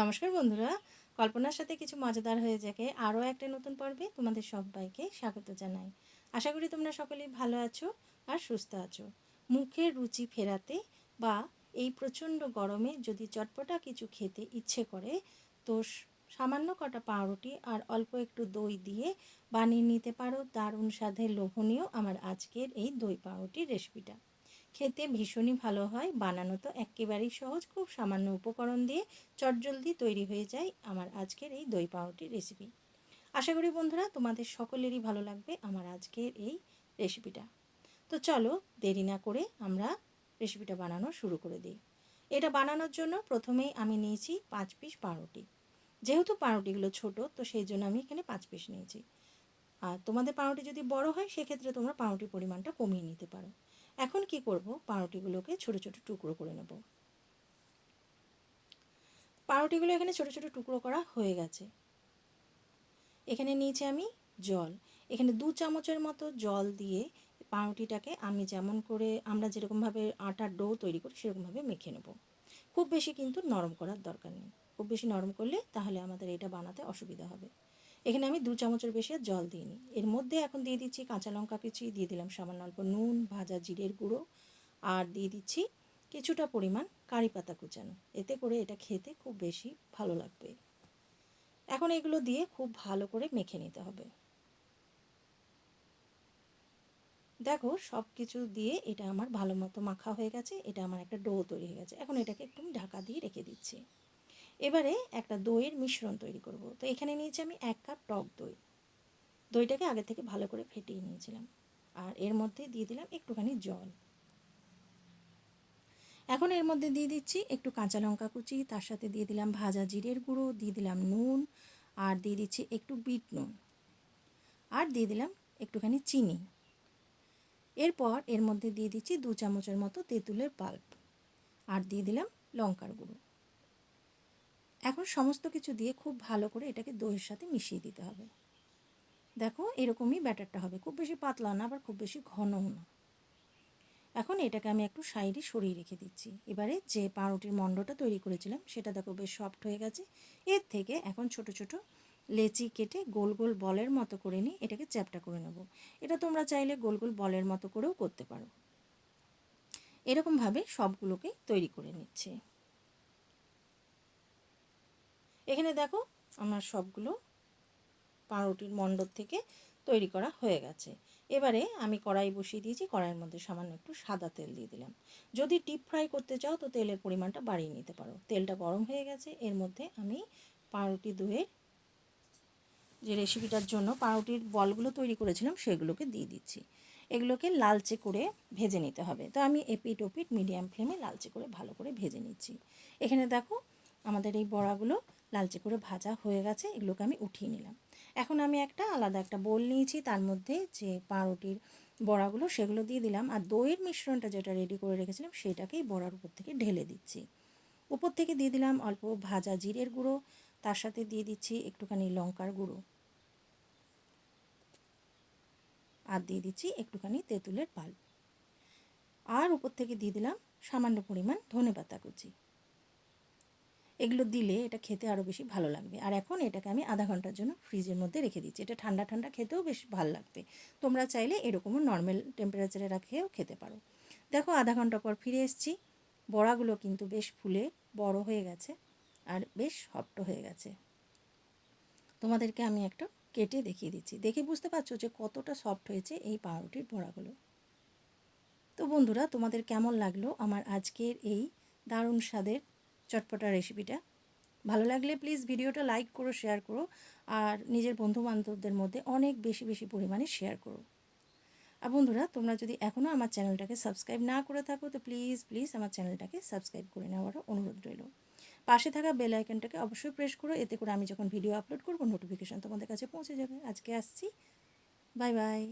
নমস্কার বন্ধুরা। কল্পনার সাথে কিছু মজাদার হয়ে যাকে আরও একটা নতুন পর্বে তোমাদের সবাইকে স্বাগত জানাই। আশা করি তোমরা সকলেই ভালো আছো আর সুস্থ আছো। মুখের রুচি ফেরাতে বা এই প্রচণ্ড গরমে যদি চটপটা কিছু খেতে ইচ্ছে করে, তো সামান্য কটা পাউরুটি আর অল্প একটু দই দিয়ে বানিয়ে নিতে পারো। দারুণ স্বাদের লোভনীয় আমার আজকের এই দই পাউরুটির রেসিপিটা খেতে ভীষণই ভালো হয়। বানানো তো একেবারেই সহজ। খুব সামান্য উপকরণ দিয়ে চটজলদি তৈরি হয়ে যায় আমার আজকের এই দই পাউরুটির রেসিপি আশা করি বন্ধুরা তোমাদের সকলেরই ভালো লাগবে আমার আজকের এই রেসিপিটা তো চলো দেরি না করে আমরা রেসিপিটা বানানো শুরু করে দিই। এটা বানানোর জন্য প্রথমেই আমি নিয়েছি পাঁচ পিস পাউরুটি। যেহেতু পাউরুটিগুলো ছোট, তো সেই জন্য আমি এখানে পাঁচ পিস নিয়েছি। আর তোমাদের পাউরুটি যদি বড় হয়, সেক্ষেত্রে তোমরা পাউরুটির পরিমাণটা কমিয়ে নিতে পারো। এখন কি করব? পাউরুটিগুলোকে ছোট ছোট টুকরো করে নেব। পাউরুটিগুলো এখানে ছোট ছোট টুকরো করা হয়ে গেছে। এখানে নিয়েছি আমি জল। এখানে দু চামচের মতো জল দিয়ে পাউরুটিটাকে আমি যেমন করে আমরা যেরকমভাবে আটার ডো তৈরি করি, সেরকমভাবে মেখে নেব। খুব বেশি কিন্তু নরম করার দরকার নেই। খুব বেশি নরম করলে তাহলে আমাদের এটা বানাতে অসুবিধা হবে। এখানে আমি দু চামচের বেশি জল দিইনি। এর মধ্যে এখন দিয়ে দিচ্ছি কাঁচা লঙ্কা কুচি, দিয়ে দিলাম সামান্য অল্প নুন, ভাজা জিরের গুঁড়ো, আর দিয়ে দিচ্ছি কিছুটা পরিমাণ কারি পাতা কুচানো। এতে করে এটা খেতে খুব বেশি ভালো লাগবে। এখন এগুলো দিয়ে খুব ভালো করে মেখে নিতে হবে। দেখো সব কিছু দিয়ে এটা আমার ভালো মতো মাখা হয়ে গেছে, এটা আমার একটা ডো তৈরি হয়ে গেছে। এখন এটাকে একটু ঢাকা দিয়ে রেখে দিচ্ছি। এবারে একটা দইয়ের মিশ্রণ তৈরি করব। তো এখানে নিয়েছি আমি এক কাপ টক দই। দইটাকে আগে থেকে ভালো করে ফেটিয়ে নিয়েছিলাম। আর এর মধ্যে দিয়ে দিলাম একটুখানি জল। এখন এর মধ্যে দিয়ে দিচ্ছি একটু কাঁচা লঙ্কা কুচি, তার সাথে দিয়ে দিলাম ভাজা জিরের গুঁড়ো, দিয়ে দিলাম নুন, আর দিয়ে দিচ্ছি একটু বিট নুন। আর দিয়ে দিলাম একটুখানি চিনি। এরপর এর মধ্যে দিয়ে দিচ্ছি দু চামচের মতো তেঁতুলের পাল্প। আর দিয়ে দিলাম লঙ্কার গুঁড়ো। এখন সমস্ত কিছু দিয়ে খুব ভালো করে এটাকে দইয়ের সাথে মিশিয়ে দিতে হবে। দেখো এরকমই ব্যাটারটা হবে। খুব বেশি পাতলা না, আবার খুব বেশি ঘনও না। এখন এটাকে আমি একটু সাইডে সরিয়ে রেখে দিচ্ছি। এবারে যে পাউরুটির মণ্ডটা তৈরি করেছিলাম, সেটা দেখো বেশ সফট হয়ে গেছে। এর থেকে এখন ছোট ছোট লেচি কেটে গোল গোল বলের মতো করে নিয়ে এটাকে চ্যাপটা করে নেব। এটা তোমরা চাইলে গোল গোল বলের মতো করেও করতে পারো। এরকমভাবে সবগুলোকে তৈরি করে নিচ্ছে। এখানে দেখো আমার সবগুলো পাউরুটির মণ্ডপ থেকে তৈরি করা হয়ে গেছে। এবারে আমি কড়াই বসিয়ে দিয়েছি, কড়াইয়ের মধ্যে সামান্য একটু সাদা তেল দিয়ে দিলাম। যদি ডিপ ফ্রাই করতে চাও তো তেলের পরিমাণটা বাড়িয়ে নিতে পারো। তেলটা গরম হয়ে গেছে, এর মধ্যে আমি পাউরুটি দইয়ের যে রেসিপিটার জন্য পাউরুটির বলগুলো তৈরি করেছিলাম সেগুলোকে দিয়ে দিচ্ছি। এগুলোকে লালচে করে ভেজে নিতে হবে। তো আমি এপিট ওপিট মিডিয়াম ফ্লেমে লালচে করে ভালো করে ভেজে নিচ্ছি। এখানে দেখো আমাদের এই বড়াগুলো লালচে করে ভাজা হয়ে গেছে, এগুলোকে আমি উঠিয়ে নিলাম। এখন আমি একটা আলাদা একটা বোল নিয়েছি, তার মধ্যে যে পাউরুটির বড়াগুলো সেগুলো দিয়ে দিলাম আর দইয়ের মিশ্রণটা যেটা রেডি করে রেখেছিলাম সেটাকেই বড়ার উপর থেকে ঢেলে দিচ্ছি। উপর থেকে দিয়ে দিলাম অল্প ভাজা জিরের গুঁড়ো, তার সাথে দিয়ে দিচ্ছি একটুখানি লঙ্কার গুঁড়ো। আর দিয়ে দিচ্ছি একটুখানি তেঁতুলের পাল্প আর উপর থেকে দিয়ে দিলাম সামান্য পরিমাণ ধনে পাতা কুচি। এগুলো দিলে এটা খেতে আরও বেশি ভালো লাগবে। আর এখন এটাকে আমি আধা ঘণ্টার জন্য ফ্রিজের মধ্যে রেখে দিচ্ছি। এটা ঠান্ডা ঠান্ডা খেতেও বেশ ভালো লাগবে। তোমরা চাইলে এরকমও নর্মাল টেম্পারেচারে রাখেও খেতে পারো। দেখো, আধা ঘণ্টা পর ফিরে এসেছি। বড়াগুলো কিন্তু বেশ ফুলে বড় হয়ে গেছে আর বেশ সফট হয়ে গেছে। তোমাদেরকে আমি একটা কেটে দেখিয়ে দিচ্ছি। দেখে বুঝতে পারছ যে কতটা সফট হয়েছে এই পাউরুটির বড়াগুলো। তো বন্ধুরা, তোমাদের কেমন লাগল আমার আজকের এই দারুণ স্বাদের চটপটা রেসিপিটা ভালো লাগলে প্লিজ ভিডিওটা লাইক করো শেয়ার করো, আর নিজের বন্ধু বান্ধবদের মধ্যে অনেক বেশি বেশি পরিমাণে শেয়ার করো। আর বন্ধুরা, তোমরা যদি এখনও আমার চ্যানেলটাকে সাবস্ক্রাইব না করে থাকো, তো প্লিজ প্লিজ আমার চ্যানেলটাকে সাবস্ক্রাইব করে নেওয়ারও অনুরোধ রইল। পাশে থাকা বেল আইকনটাকে অবশ্যই প্রেস করো, এতে করে আমি যখন ভিডিও আপলোড করব নোটিফিকেশান তোমাদের কাছে পৌঁছে যাবে। আজকে আসছি। Bye bye